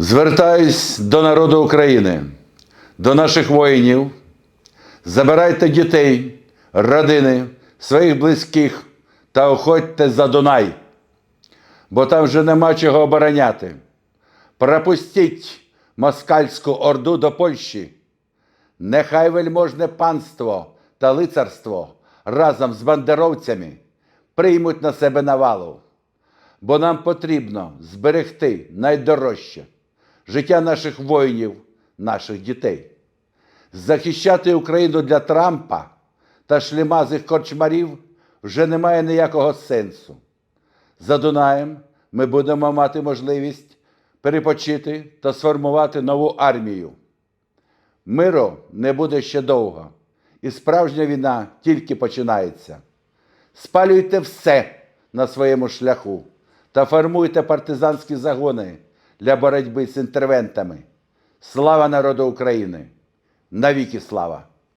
Звертаюсь до народу України, до наших воїнів. Забирайте дітей, родини, своїх близьких та уходьте за Дунай, бо там вже нема чого обороняти. Пропустіть москальську орду до Польщі. Нехай вельможне панство та лицарство разом з бандеровцями приймуть на себе навалу, бо нам потрібно зберегти найдорожче життя наших воїнів, наших дітей. Захищати Україну для Трампа та шлімазих корчмарів вже немає ніякого сенсу. За Дунаєм ми будемо мати можливість перепочити та сформувати нову армію. Миру не буде ще довго, і справжня війна тільки починається. Спалюйте все на своєму шляху та формуйте партизанські загони для боротьби з інтервентами. Слава народу України! Навіки слава!